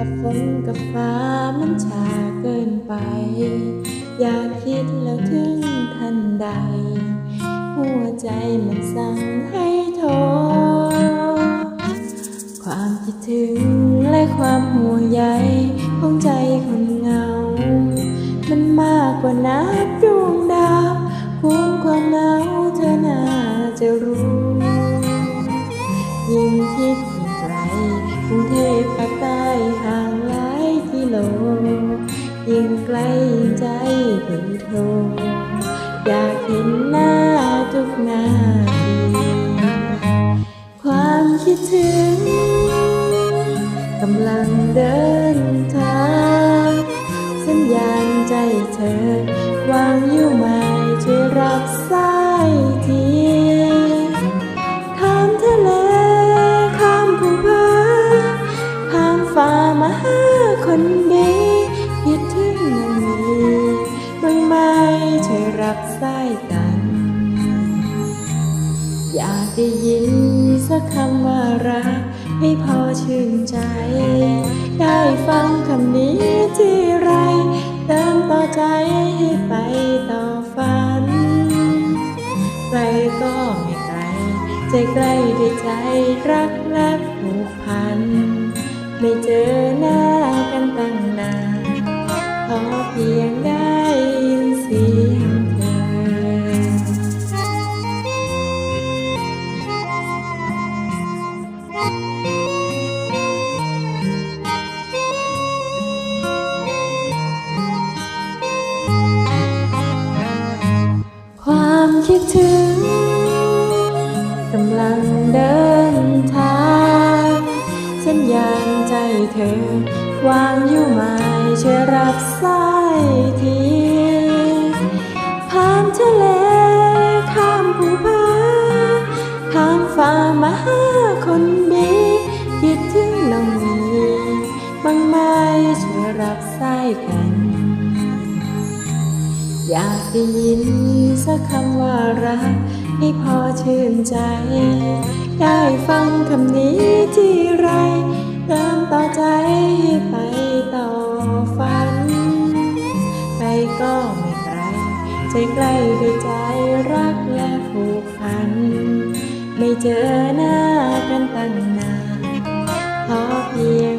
กับฝนกับฟ้ามันช้าเกินไป อยากคิดแล้วถึงทันใด หัวใจมันสั่งให้โทรความคิดถึงและความห่วงใยของใจคนเหงา มันมากกว่านับดวงดาวควงความเหงาเธอน่าจะรู้ ยิ่งคิดยิ่งไกลกรุงเทพ โล ยิ่งไกลยิ่งใจเพิ่งโทรอยากเห็นหน้าทุกนาทีความคิดถึงกำลังเดินทางสัญญาณใจเธอ วางอยู่ไหมช่วยรับสายทีข้ามทะเลข้ามภูผาข้ามฟ้ามาหา คนดีคิดถึงยังมีบางไม้ช่วยรับสายกัน อยากได้ยินสักคำว่ารักให้พอชื่นใจ ได้ฟังคำนี้ที่ไรเติมต่อใจให้ไปต่อฝันใครก็ไม่ไกล ใจใกล้ด้ใจรักและผูกพัน ไม่เจอ เพียงได้ยินเสียงเธอ ความคิดถึงกำลังเดินทางสัญญาณใจเธอ วางอยู่ไหมช่วยรับสายทีผ่านทะเลข้ามภูผาข้ามฟ้ามาหาคนดีคิดถึงน้องมีบางไม้ช่วยรับสายกัน อยากได้ยินสักคำว่ารักให้พอชื่นใจ ได้ฟังคำนี้ที่ไร เริ่มต่อใจให้ไปต่อฝัน ไปก็ไม่ไกลใจใกล้ด้วยใจรักและผูกพัน ไม่เจอหน้ากันตั้งนานขอเพียง